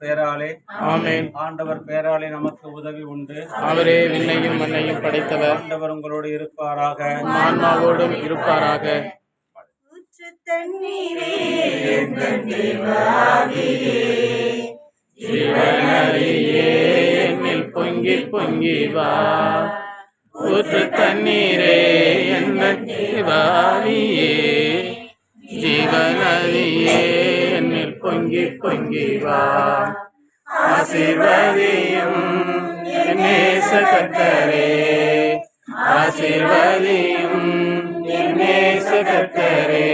பேராலே ஆமென். ஆண்டவர் பேராலே நமக்கு உதவி உண்டு. அவரே விண்ணையும் மண்ணையும் படைத்தவர். ஆண்டவர் உங்களோடு இருப்பாராக. ஆன்மாவோடும் இருப்பாராக. தண்ணீரே என்னில் பொங்கி பொங்கி வா. ஊற்று தண்ணீரே என்ன ஜீவனரியே பொங்கி பொங்கி வா. ஆசிர்வதியும் நேச கத்தரே ஆசிர்வதியும் நேச கத்தரே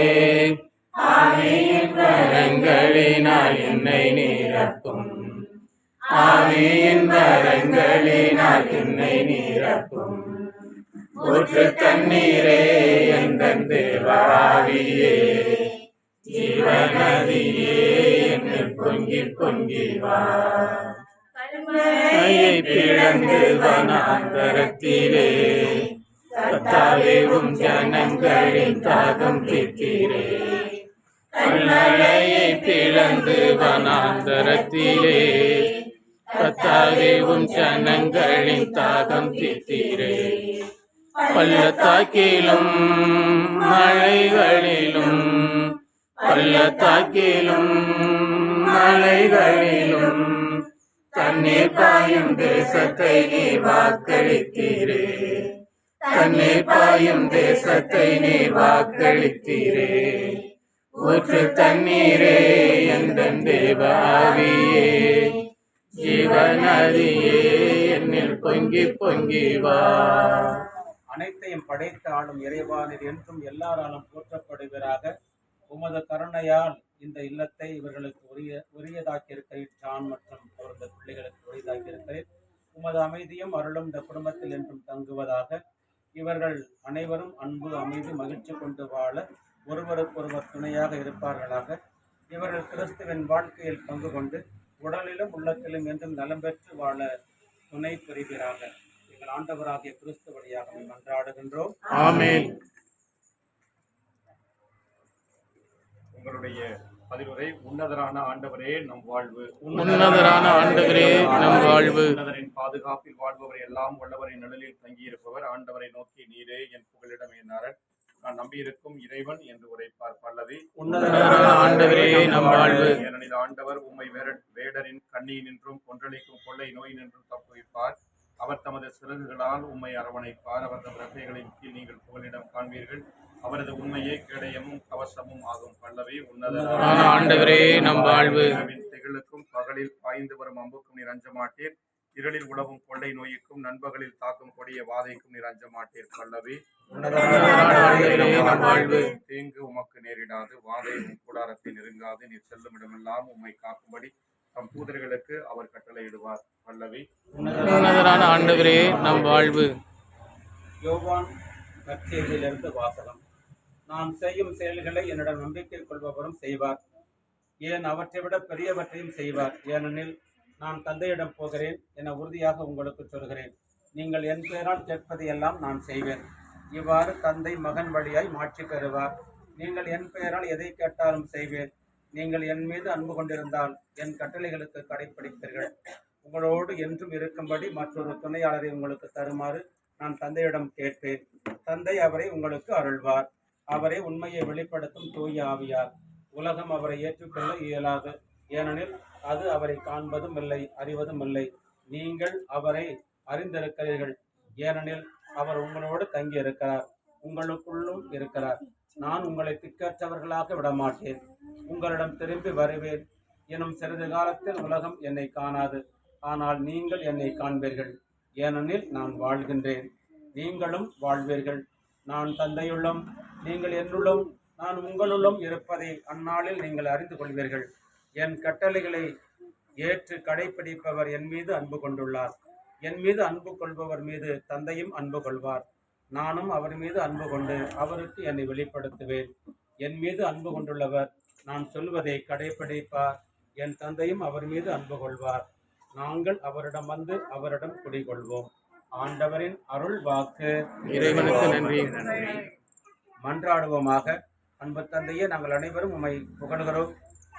ஆவியின் வரங்களினால் என்னை நிரப்பும். ஆவியின் வரங்களினால் என்னை நிரப்பும். ஊற்று தண்ணீரே எந்தன் தேவாவியே ஜீவநதியே. பொங்கி பொங்கி வா பிளந்து வனாந்தரத்திலே கத்தாவேவும் ஜனங்களின் தாகம் தீர்த்தீரே. கல்லலையை பிளந்து வனாந்தரத்திலே கத்தாவேவும் ஜனங்களின் தாகம் தீர்த்தீரே. பள்ளத்தாக்கிலும் மலைகளிலும் பள்ளத்தாக்கிலும் மலைகளிலும் தண்ணீர் பாயும் தேசத்தை நீ வாக்களித்தீரே. தண்ணீர் பாயும் தேசத்தை நீ வாக்களித்தீரே. ஊற்று தண்ணீரே எந்த தேவாவியே. ஜீவநதியே என்னில் பொங்கி பொங்கி வா. அனைத்தையும் படைத்த ஆளும் இறைவானில் என்றும் எல்லாராலும் போற்றப்படுகிறாக உமது கருணையால் இந்த இல்லத்தை இவர்களுக்கு உரிய உரியதாக்கியிருக்கிறீர் ஜான் மற்றும் அவரது பிள்ளைகளுக்கு உரியதாக்கியிருக்கிறீர் உமது அமைதியும் அருளும் இந்த குடும்பத்தில் என்றும் தங்குவதாக இவர்கள் அனைவரும் அன்பு அமைதி மகிழ்ச்சி கொண்டு வாழ ஒருவருக்கொருவர் துணையாக இருப்பார்களாக. இவர்கள் கிறிஸ்துவின் வாழ்க்கையில் பங்கு கொண்டு உடலிலும் உள்ளத்திலும் என்றும் நலம் பெற்று வாழ துணை புரிவீராக எங்கள் ஆண்டவராகிய கிறிஸ்து வழியாக மன்றாடுகின்றோம் ஆமென். உங்களுடைய பதிவுரை உன்னதரான ஆண்டவரே நம் வாழ்வு. உன்னதரான ஆண்டவரே நம் வாழ்வு. உன்னதரின் பாதுகாப்பில் வாழ்பவர் எல்லாம் வல்லவரின் நிழலில் தங்கியிருப்பவர். ஆண்டவரை நோக்கி நீரே என் புகலிடம் என்னாரன் நான் நம்பியிருக்கும் இறைவன் என்று உரைப்பார் பல்லவி. உன்னதரான ஆண்டவரே நம் வாழ்வு. ஏனெனில் ஆண்டவர் உம்மை வேட- வேடரின் கண்ணியினின்றும் கொன்றளிக்கும் கொள்ளை நோய் நின்றும் தப்புவிப்பார். அவர் தமது சிறகுகளால் உம்மை அரவணைப்பார். அவர் ரசைகளின் கீழ் நீங்கள் புகலிடம் காண்பீர்கள். அவரது உண்மையே கேடயமும் கவசமும் ஆகும். பல்லவி உன்னதரான ஆன ஆண்டவரே நம் வாழ்வு. இரவின் திகிலுக்கும் பகலில் பாய்ந்து வரும் அம்புக்கும் நீர் அஞ்ச மாட்டீர் இருளில் உழவும் கொள்ளை நோய்க்கும் நண்பகலில் தாக்கும் கொடிய வாதைக்கும் நீர் அஞ்ச மாட்டீர் பல்லவி வாழ்வு. தீங்கு உமக்கு நேரிடாது. வாதை உம் கூடாரத்தை நெருங்காது. நீர் செல்லும் இடமெல்லாம் உம்மை காக்கும்படி தம் தூதர்களுக்கு அவர் கட்டளையிடுவார். பல்லவி உன்னதரான ஆண்டவரே நம் வாழ்வு. யோவான் நற்செய்தியிலிருந்து வாசகம். நான் செய்யும் செயல்களை என்னிடம் நம்பிக்கை கொள்பவரும் செய்வார். ஏன் அவற்றை விட பெரியவற்றையும் செய்வார். ஏனெனில் நான் தந்தையிடம் போகிறேன் என உறுதியாக உங்களுக்கு சொல்கிறேன். நீங்கள் என் பெயரால் கேட்பதையெல்லாம் நான் செய்வேன். இவ்வாறு தந்தை மகன் வழியாய் மாற்றி பெறுவார். நீங்கள் என் பெயரால் எதை கேட்டாலும் செய்வேன். நீங்கள் என் மீது அன்பு கொண்டிருந்தால் என் கட்டளைகளுக்கு கடைப்பிடிப்பீர்கள். உங்களோடு என்றும் இருக்கும்படி மற்றொரு துணையாளரை உங்களுக்கு தருமாறு நான் தந்தையிடம் கேட்பேன். தந்தை அவரை உங்களுக்கு அருள்வார். அவரை உண்மையை வெளிப்படுத்தும் தூய ஆவியார். உலகம் அவரை ஏற்றுக்கொள்ள இயலாது. ஏனெனில் அது அவரை காண்பதும் இல்லை அறிவதும் இல்லை. நீங்கள் அவரை அறிந்திருக்கிறீர்கள். ஏனெனில் அவர் உங்களோடு தங்கி இருக்கிறார் உங்களுக்குள்ளும் இருக்கிறார். நான் உங்களை திக்கற்றவர்களாக விடமாட்டேன். உங்களிடம் திரும்பி வருவேன். எனும் சிறிது காலத்தில் உலகம் என்னை காணாது. ஆனால் நீங்கள் என்னை காண்பீர்கள். ஏனெனில் நான் வாழ்கின்றேன். நீங்களும் வாழ்வீர்கள். நான் தந்தையுள்ளும். நீங்கள் என்னுள்ளும். நான் உங்களுள்ளும் இருப்பதை அந்நாளில் நீங்கள் அறிந்து கொள்வீர்கள். என் கட்டளைகளை ஏற்று கடைபிடிப்பவர் என் மீது அன்பு கொண்டுள்ளார். என் மீது அன்பு கொள்பவர் மீது தந்தையும் அன்பு கொள்வார். நானும் அவர் மீது அன்பு கொண்டு அவருக்கு என்னை வெளிப்படுத்துவேன். என் மீது அன்பு கொண்டுள்ளவர் நான் சொல்வதை கடைப்பிடிப்பார். என் தந்தையும் அவர் மீது அன்பு கொள்வார். நாங்கள் அவரிடம் வந்து அவரிடம் குடிகொள்வோம். ஆண்டவரின் அருள் வாக்கு. இறைவனுக்கு நன்றி. மன்றாடுவோமாக. அன்பு தந்தையே நாங்கள் அனைவரும் உம்மை புகழ்கிறோம்.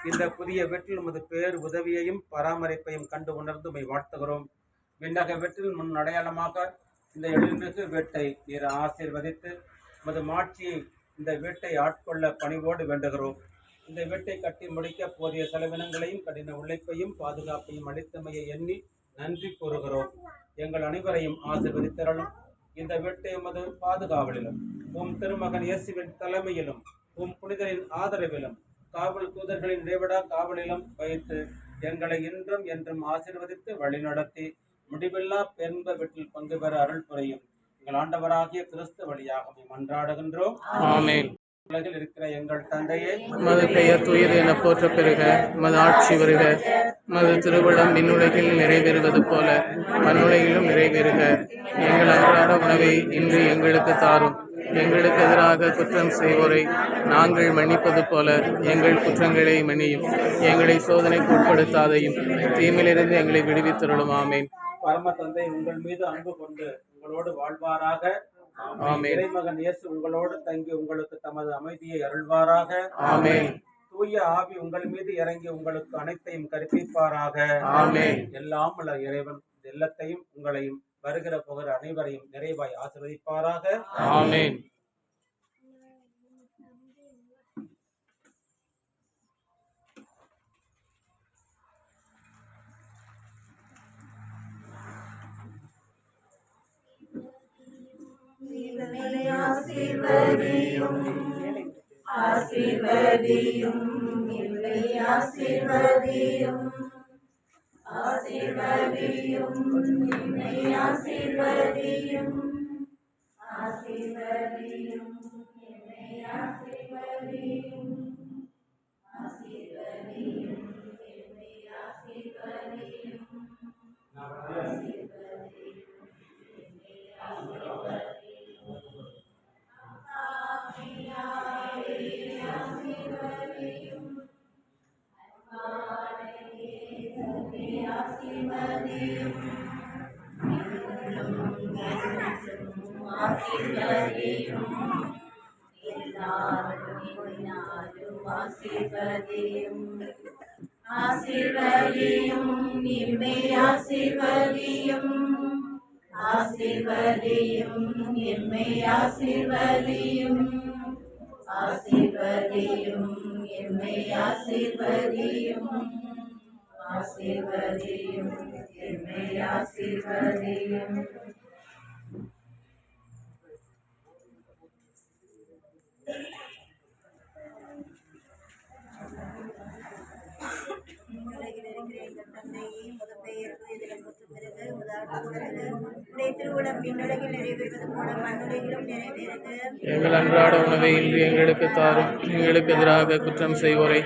இந்த புதிய வெற்றில் உமது பேர் உதவியையும் பராமரிப்பையும் கண்டு உணர்ந்து உம்மை வாழ்த்துகிறோம். விண்ணக வெற்றில் முன் அடையாளமாக இந்த எழில்மிகு வீட்டை நீர் ஆசீர்வதித்து உமது மாட்சியை இந்த வீட்டை ஆட்கொள்ள பணிவோடு வேண்டுகிறோம். இந்த வீட்டை கட்டி முடிக்க போதிய செலவினங்களையும் கடின உழைப்பையும் பாதுகாப்பையும் அளித்தமையை எண்ணி நன்றி கூறுகிறோம். எங்கள் அனைவரையும் ஆசீர்வதித்தரலும் இந்த வீட்டை எமது பாதுகாவலிலும் உம் திருமகன் இயேசுவின் தலைமையிலும் உம் புனிதரின் ஆதரவிலும் காவல் தூதர்களின் இடைவிடா காவலிலும் வைத்து எங்களை இன்றும் என்றும் ஆசீர்வதித்து வழிநடத்தி முடிவில்லா பெரும்ப வீட்டில் பங்கு பெற அருள் புரியும். எங்கள் ஆண்டவராகிய கிறிஸ்து வழியாக மன்றாடுகின்றோம். ஆமென். உலகில் இருக்கிற எங்கள் தந்தையே மது பெயர் தூயது என போற்ற பெறுக மது ஆட்சி வருக. மது திருவிழம் விண்ணுலகில் நிறைவேறுவது போல மண்ணுலகிலும் நிறைவேறுக. எங்கள் அன்றாட உணவை இன்று எங்களுக்கு தாரும். எங்களுக்கு எதிராக குற்றம் செய்வோரை நாங்கள் மன்னிப்பது போல எங்கள் குற்றங்களை மன்னியும். எங்களை சோதனைக்கு உட்படுத்தாதையும் தீமையிலிருந்து எங்களை விடுவித்தருளும். ஆமேன். பரம தந்தை உங்கள் மீது அன்பு கொண்டு உங்களோடு வாழ்வாராக. இறைமகன் இயேசு உங்களோடு தங்கி உங்களுக்கு தமது அமைதியை அருள்வாராக. தூய ஆவி உங்கள் மீது இறங்கி உங்களுக்கு அனைத்தையும் கற்பிப்பாராக. எல்லாம் உள்ள இறைவன் இந்த இல்லத்தையும் உங்களையும் வருகிற போகிற அனைவரையும் நிறைவாய் ஆசீர்வதிப்பாராக. ஆமென். ஆசீர்வதியும். ஆசீர்வதியும். இல்லை ஆசீர்வதியும். ஆசீர்வதியும். இல்லை ஆசீர்வதியும். ஆசீர்வதியும் ஆசிர்வதியும் எல்லாரும் என்னாலும் ஆசிர்வதியும். ஆசீர்வதியும் இம்மை ஆசீர்வதியும். ஆசீர்வதியும் எம்மை ஆசிர்வதியும் ஆசீர்வதியும் எம்மை ஆசீர்வதியும். ஆசீர்வதியும் எம்மை ஆசீர்வதியும். எங்கள் அன்றாட உணவை இன்று எங்களுக்கு தாரும். எங்களுக்கு எதிராக குற்றம் செய்வோரை.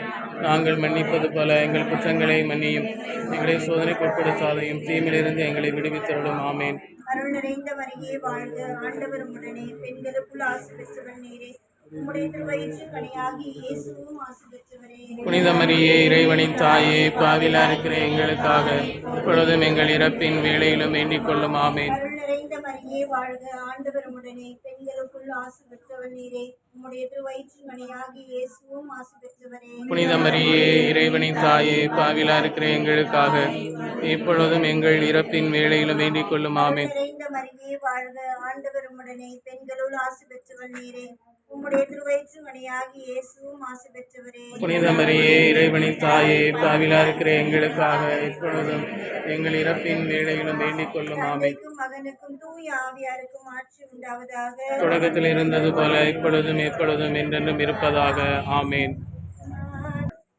நாங்கள் மன்னிப்பது போல எங்கள் குற்றங்களை மன்னியும். எங்களை சோதனைக்கு உட்படுத்தாதையும் தீமையிலிருந்து எங்களை விடுவித்தருளும். ஆமேன். அருள் நிறைந்த மரியே வாழ்க. ஆண்டவர் உடனே பெண்களுக்குள் ஆசை பெற்றவன் நீரே. உம்முடைய திருவயிற்று கனியாகி இயேசுவும் ஆசை பெற்றவரே புனித மரியே இறைவனின் தாயே பாவிலா இருக்கிற எங்களுக்காக இப்பொழுதும் எங்கள் இறப்பின் வேளையிலும் வேண்டிக் கொள்ளும். ஆமேன். மரியே வாழ்க. ஆண்டவர் உடனே பெண்களுக்குள் ஆசை பெற்றவன் நீரே. உம்முடைய திருவயிற்று கனியாகி இயேசுவும் ஆசை பெற்றவரே. புனித மரியே இறைவனின் தாயே பாவிலா இருக்கிற எங்களுக்காக இப்பொழுதும் எங்கள் இறப்பின் வேளையிலும் வேண்டிக் கொள்ளும் ஆமேன் நிறைந்த மரியே வாழ்க. ஆண்டவர் உடனே பெண்களுள் ஆசை பெற்றவன் நீரே. உம்முடைய திருவயிற்று மணியாகி இயேசுவும் ஆசை பெற்றவரே. இறைவனின் தாயே பாவிலா இருக்கிற எங்களுக்காக இப்பொழுதும் எங்கள் இறப்பின் வேளையிலும் வேண்டிக் கொள்ளும் தந்தைக்கும் மகனுக்கும் தூய ஆவியாருக்கும் ஆட்சி உண்டாவதாக. தொடக்கத்தில் இருந்தது போல இப்பொழுதும் எப்பொழுதும் என்றென்றும் இருப்பதாக ஆமேன்.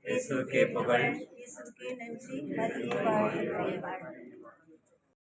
இயேசுக்கே புகழ். இயேசுக்கே நன்றி.